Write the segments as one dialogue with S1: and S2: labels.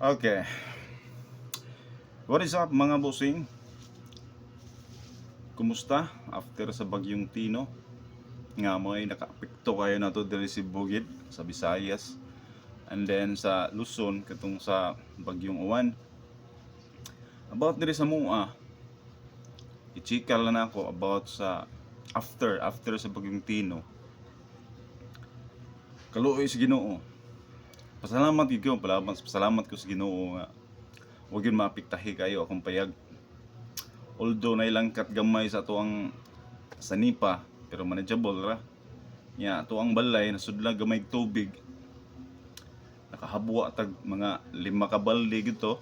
S1: Okay. What is up mga bossing? Kumusta? After sa bagyong Tino, nga mo ay nakaapekto kayo na to diri si Bugid sa Visayas and then sa Luzon katong sa bagyong Uwan. About diri sa Mua, i-chika lang ako about sa after after sa bagyong Tino. Kaluoy sa Ginoo. Pasalamat gid ko, palaban pasalamat ko sa Ginoo nga wag yun maapektahi kayo akong payag. Although nailangkat gamay sa tuang sanipa pero manageable ra. Nya tuang balay nasudlag gamay tubig. Nakahabwa tag mga lima ka balde gito.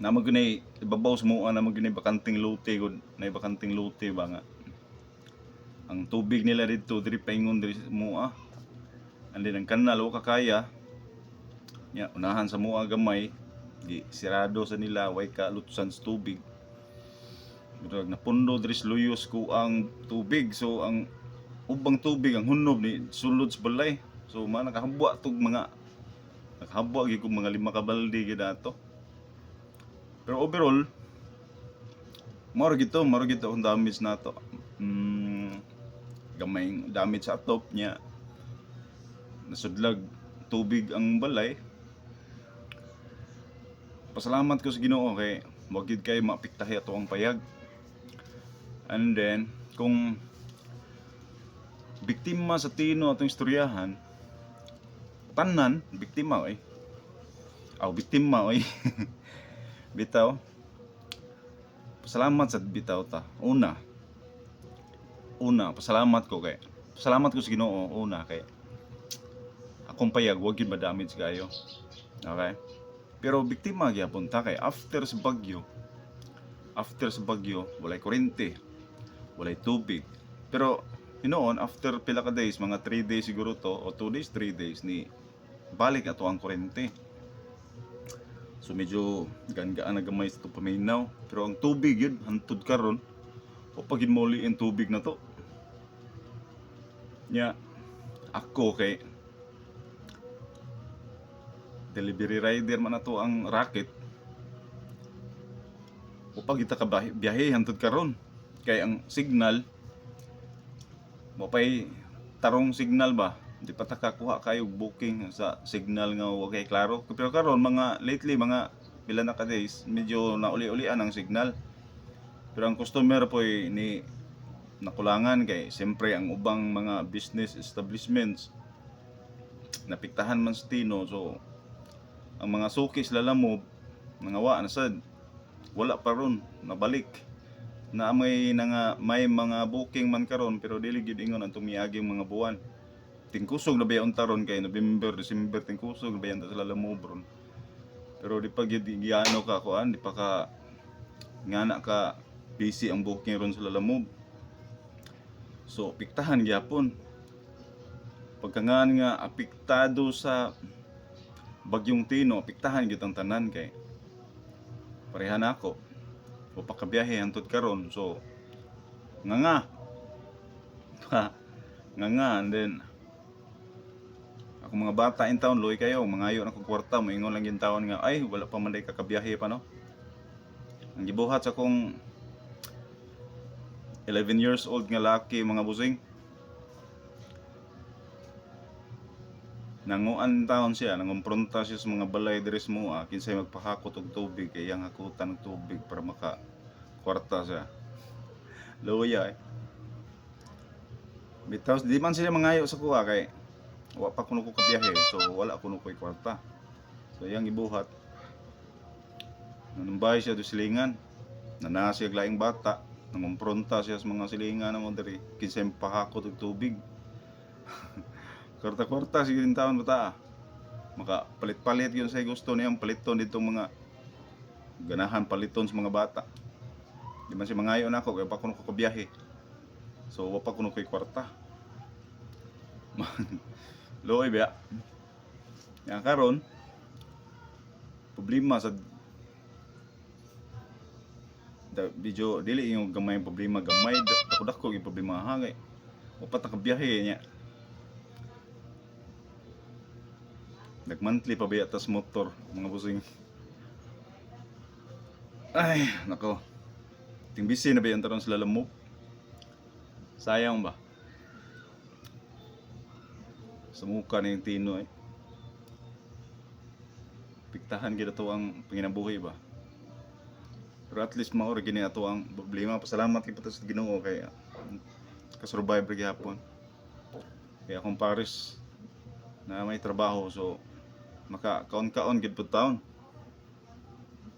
S1: Na magunay ibabaw sa mua na magunay bakanting lote gud, na bakanting lote ba nga. Ang tubig nila dito diri paingon diri sa mua. And then ang kanal wa kakaya. Nya unahan sa mua gamay di sirado sa nila way ka lutsan sa tubig. Murag napundo diri sa luyos ko ang tubig. So ang ubang tubig ang hunob ni sulod sa balay. So man nakahabwa tog mga nakahabwa gyud mga lima ka balde gyud ato. Pero overall maro gito, maro gito ang damage nato. Mm, gamay damage sa atop niya nasudlag. Tubig ang balay. Pasalamat ko sa Ginoo kay wag gid kay maapektahi ato ang payag. And then kung biktima sa tino atong istoryahan tanan biktima oy. Aw biktima oy. Bitaw. Pasalamat sa bitaw ta. Una. Una pasalamat ko kay pasalamat ko sa Ginoo una kay akong payag wag yun ma-damage kayo. Okay? Pero biktima gyapon ta kay after sa bagyo, after sa bagyo, walay kuryente, walay tubig. Pero hinoon after pila ka days, mga 3 days siguro to o 2 days, 3 days ni balik ato ang kuryente. So medyo gaan-gaan na gamay sa paminaw. Pero ang tubig yun, hantod karon o pagin muli ang tubig na to. Nya, ako kay delivery rider man ato ang racket upag kita ka biyahe hantod karon. Kay ang signal mo pay tarong signal ba? Di pa ta kakuha kayo booking sa signal nga okay klaro. Pero karon mga lately mga pila na ka days medyo nauli-ulian ang signal. Pero ang customer po ni nakulangan kay siyempre ang ubang mga business establishments napiktahan man sa Tino. So ang mga sukis lalamob mga wa na sad. Wala pa ron nabalik. Na may nga may mga booking man karon pero dili gid ingon ang tumiaging mga buwan. Tingkusog na bayon taron kay November December tingkusog na bayon ta sa lalamob ron. Pero di pa gid giano ka kuan di pa ka ngana ka busy ang booking ron sa lalamob so piktahan gyapon. Pagkangan nga apektado sa bagyong Tino, piktahan gyud ang tanan kay pareha na ako. O pakabiyahe hantod karon. So nga nga. nga nga and then ako mga bata in town loy kayo mangayo na kog kwarta moingon lang yung taon nga ay wala pa man kakabiyahe pa no ang gibuhat sa kong 11 years old nga laki mga busing nanguan taon siya, nangumpronta siya sa mga balay diri sa mua, kinsay magpahakot og tubig kay yang hakutan ng tubig para maka kwarta siya. Luya eh. Bitaw di man sila mangayo sa kuha kay wa pa kuno ko kabiyahe so wala kuno ko'y kwarta. So yang ibuhat. Nanumbay siya do silingan. Nanaa siya laing bata. Nangumpronta siya sa mga silingan na mo diri kinsay magpahakot og tubig. Kwarta-kwarta sige din taon bata. Maka palit-palit yun sa gusto niyang paliton ditong mga ganahan paliton sa mga bata. Di man si mangayo na ako kaya pa kuno ko kabiyahe. So wa pa kuno ko'y kwarta. Loy biya. Yang karon problema sa da video dili yung gamay ang problema gamay dako dako yung problema hangay. Wa pa ta kabiyahe niya Nag-monthly pa ba tas motor, mga busing. Ay, nako. Ting busy na ba yung taron sa lalamok? Sayang ba? Sa muka na yung tino eh. Piktahan gina to ang panginabuhi ba? Pero at least maor gini ato ang problema. Pasalamat kay patas Ginoo kay ka-survive ra gihapon. Kaya akong Paris na may trabaho so maka kaon-kaon gid pud taon.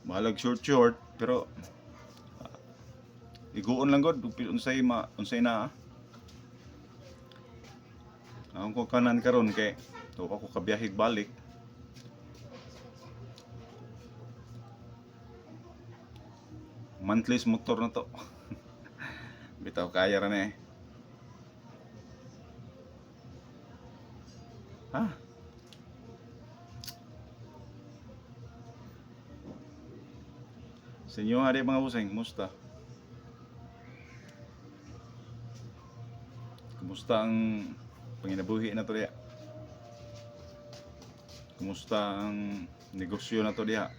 S1: Mahalag short short pero ah, iguon lang god ug unsay ma unsay na. Akong ko kanan karon kay to ako kabiyahig balik. Monthly motor na to. Bitaw kaya ra na eh. Ha? Sa inyo hari mga busing, kumusta? Kumusta ang panginabuhi na to diya? Kumusta ang negosyo na to diya?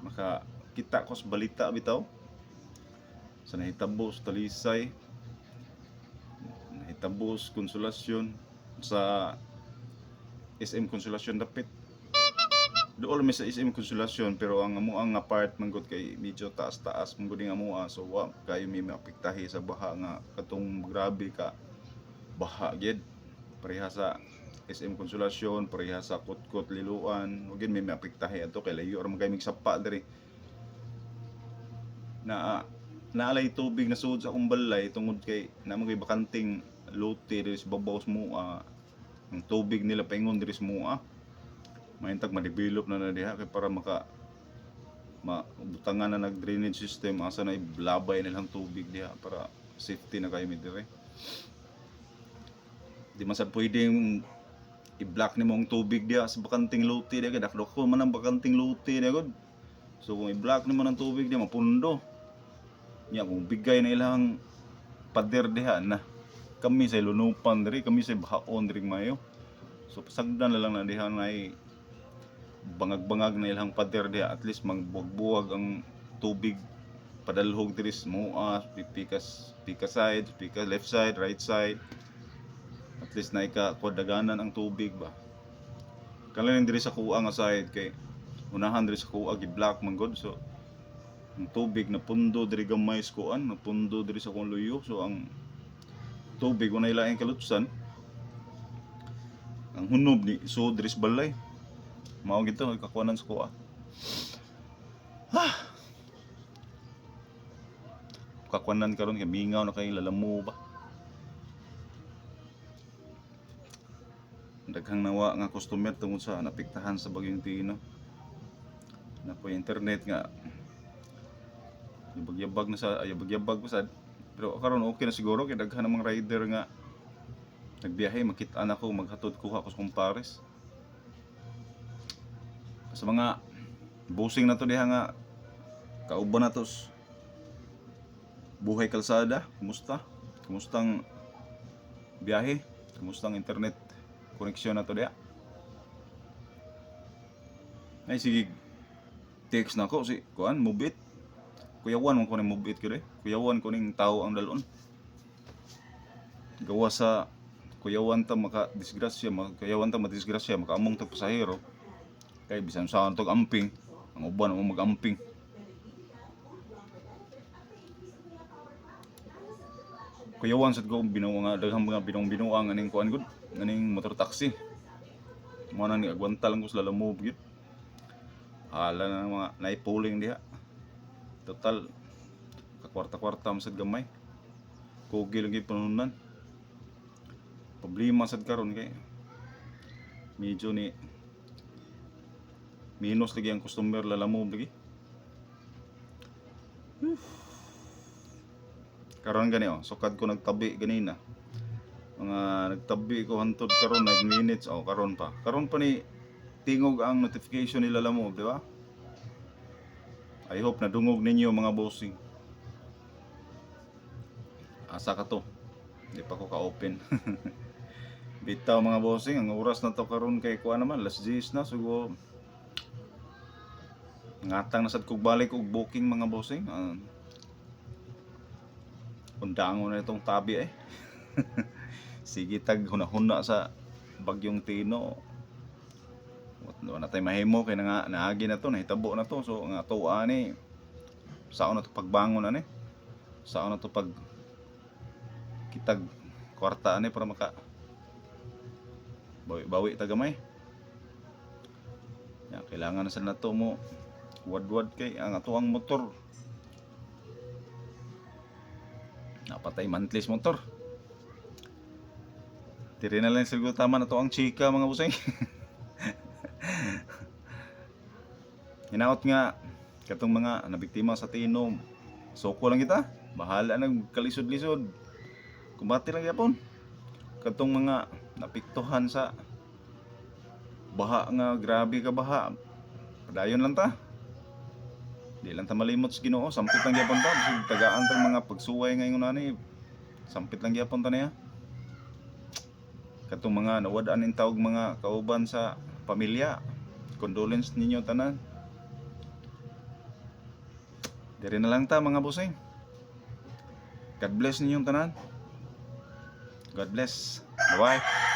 S1: Maka kita ko sa balita bitaw sa nahitabo sa Talisay nahitabo sa konsolasyon sa SM Konsolasyon dapit doon may sa SM Konsolasyon pero ang amo ang apart manggod kay medyo taas-taas manggod ang amo so wa kayo may maapektahi sa baha nga katong grabe ka baha gid. Pareha sa SM Konsolasyon pareha sa Kutkot Liluan. Ug may maapektahi ato kay layo ra man kay mig sapa diri. Na naalay tubig na sud sa akong balay tungod kay namo kay bakanting lote diri sa babaw sa ang tubig nila paingon diri sa mua mahintag ma-develop na na diha kay para maka mabutangan na nag drainage system asa na iblabay nilang tubig diha para safety na kayo mi dire. Di man sad pwedeng i-block nimo ang tubig diha sa bakanting lote diha kay dakdako man ang bakanting lote diha gud. So kung i-block nimo ng tubig diha mapundo. Nya kung bigay na ilang pader diha na kami sa lunupan diri kami sa bahaon diri mayo. So pasagdan na lang na diha na bangag-bangag na ilang pader diha. At least magbuwag-buwag ang tubig. Padalhog diri sa mua pikas pika side pika left side right side. At least na ika kodaganan ang tubig ba. Kalanin diri sa kuha nga side kay unahan diri sa kuha gi-block man god so ang tubig na pundo diri gamay sa kuan na pundo diri sa kong luyo. So ang tubig unay laing kalutsan. Ang hunob ni so diri balay mao gito kakuanan sa kuha ah. kakuanan karon kay mingaw na kay lalamu ba daghang nawa nga customer tungod sa napiktahan sa bagyong Tino na po internet nga Yabag-yabag na sa ay yabag-yabag pa sad. Pero karon okay na siguro kay daghan ng mga rider nga nagbiyahe makita na ko maghatod kuha ko sa kumpares. Sa mga busing na to diha nga kauban na tos buhay kalsada, kumusta? Kumustang biyahe? Kumustang internet koneksyon na to diha? Ay sige text na ko si kuan mobit kuyawan man ko ning mubit kire kuyawan ko ning tao ang dalon gawa sa kuyawan ta maka disgrasya maka kuyawan ta madisgrasya maka among tag pasahero kay bisan sa tog amping. Ang uban mo mag-amping kuyawan sad ko binuwa nga daghang mga binong binuwa nga ning kuan gud nganing motor taxi. Mo na ni agwanta lang ko sa lalamove gid hala na mga naipuling diha. Total kakwarta-kwarta masad gamay. Kugi lagi panunan problema sad karon kay. Medyo ni minus lagi ang customer lalamo lagi karon gani oh sukad ko nagtabi ganina mga nagtabi ko hantod karon 9 minutes oh karon pa karon pa ni tingog ang notification nila lamo di ba I hope na dungog ninyo mga bossing. Asa ka to? Hindi pa ko ka-open. Bitaw mga bossing, ang oras na to karon kay kuha naman, last days na sugo. Ngatang na sad kog balik og booking mga bossing. Uh, undangon na itong tabi eh. Sige tag hunahuna sa bagyong Tino. Wala na tayo mahimo kay nga naagi na to, nahitabo na to. So nga tuwa ni saon na to pagbangon ani. Saon na to pag kitag kwarta ani para maka bawi, bawi tagamay. Ya, kailangan na sa nato mo wad-wad kay ang ato ang motor. Napatay mantlis motor. Tiri na lang siguro tama na to ang chika mga busay. Hinaot nga katong mga nabiktima sa tinom. Soko lang kita. Bahala nang kalisod-lisod. Kumbati lang yapon. Katong mga napiktuhan sa baha nga grabe ka baha. Padayon lang ta. Di lang ta malimot sa Ginoo, sampit lang gyapon ta. Bisag tagaan tang mga pagsuway ngayon ani. Sampit lang gyapon ta niya. Katong mga nawadaan ning tawag mga kauban sa pamilya. Condolence ninyo tanan. Diri na lang ta mga busay. God bless ninyong tanan. God bless. Bye-bye.